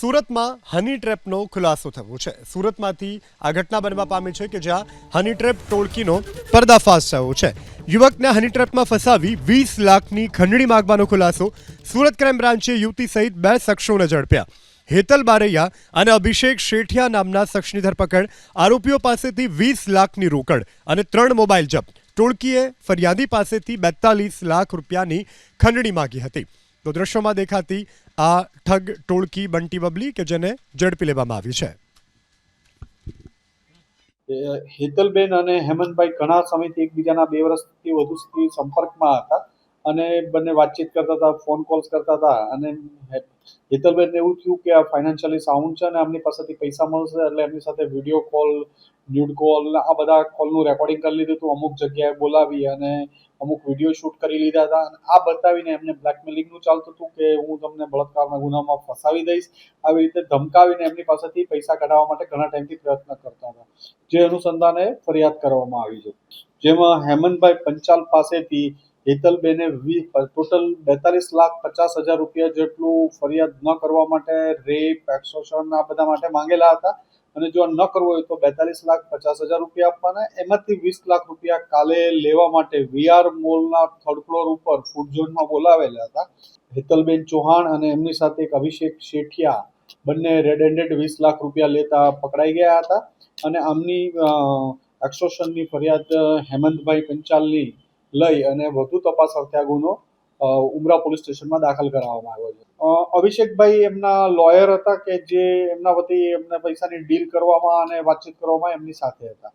સુરતમાં હની ટ્રેપનો ખુલાસો થયો છે. સુરતમાંથી આ ઘટના બનવા પામી છે કે જ્યાં હની ટ્રેપ ટોળકીનો પર્દાફાશ થયો છે. યુવકને હની ટ્રેપમાં ફસાવી વીસ લાખની ખંડણી માગવાનો ખુલાસો સુરત ક્રાઇમ બ્રાન્ચે યુવતી સહિત બે શખ્સોને ઝડપ્યા. હેતલ બારૈયા અને અભિષેક શેઠિયા નામના શખ્સની ધરપકડ, આરોપીઓ પાસેથી વીસ લાખની રોકડ અને ત્રણ મોબાઈલ જપ્ત. ટોળકીએ ફરિયાદી પાસેથી બેતાલીસ લાખ રૂપિયાની ખંડણી માગી હતી. તો દ્રશ્યોમાં દેખાતી આ ઠગ, ટોળકી, બંટી બબલી કે જેને ઝડપી લેવામાં આવી છે. હેતલબેન અને હેમંતભાઈ ઘણા સમયથી એકબીજાના બે વર્ષથી વધુ સુધી સંપર્કમાં હતા. અને બંને વાતચીત કરતા હતા ફોન કોલ્સ કરતા હતા અને હેતલબેનને એવું થયું કે આ ફાઇનાન્શિયલી સાઉન્ડ છે અને એમની પાસેથી પૈસા મળશે એટલે એમની સાથે વીડિયો કોલ ન્યૂડ કોલ આ બધા કોલનું રેકોર્ડિંગ કરી લીધું હતું, અમુક જગ્યાએ બોલાવી અને અમુક વીડિયો શૂટ કરી લીધા હતા. અને આ બતાવીને એમને બ્લેકમેલિંગનું ચાલતું હતું કે હું તમને બળાત્કારના ગુનામાં ફસાવી દઈશ. આવી રીતે ધમકાવીને એમની પાસેથી પૈસા કઢાવવા માટે ઘણા ટાઈમથી પ્રયત્ન કરતા હતા. જે અનુસંધાને ફરિયાદ કરવામાં આવી છે. જેમાં હેમંતભાઈ પંચાલ પાસેથી હેતલબેને વી ટોટલ બેતાલીસ લાખ પચાસ હજાર રૂપિયા જેટલું ફરિયાદ ન કરવા માટે રેપ, એક્સોશન આ બધા માટે માંગેલા હતા. અને જો ન કરવો હોય તો બેતાલીસ લાખ પચાસ હજાર રૂપિયા આપવાના. એમાંથી વીસ લાખ રૂપિયા કાલે લેવા માટે વીઆર મોલના થર્ડ ફ્લોર ઉપર ફૂડ ઝોનમાં બોલાવેલા હતા. હેતલબેન ચૌહાણ અને એમની સાથે એક અભિષેક શેઠિયા બંને રેડ હેન્ડેડ વીસ લાખ રૂપિયા લેતા પકડાઈ ગયા હતા. અને આમની એક્સોશનની ફરિયાદ હેમંતભાઈ પંચાલની લઈ અને વધુ તપાસ અર્થે આ ગુનો ઉમરા પોલીસ સ્ટેશનમાં દાખલ કરાવવામાં આવ્યો છે. અભિષેકભાઈ એમના લોયર હતા કે જે એમના વતી એમને પૈસાની ડીલ કરવામાં અને વાતચીત કરવામાં એમની સાથે હતા?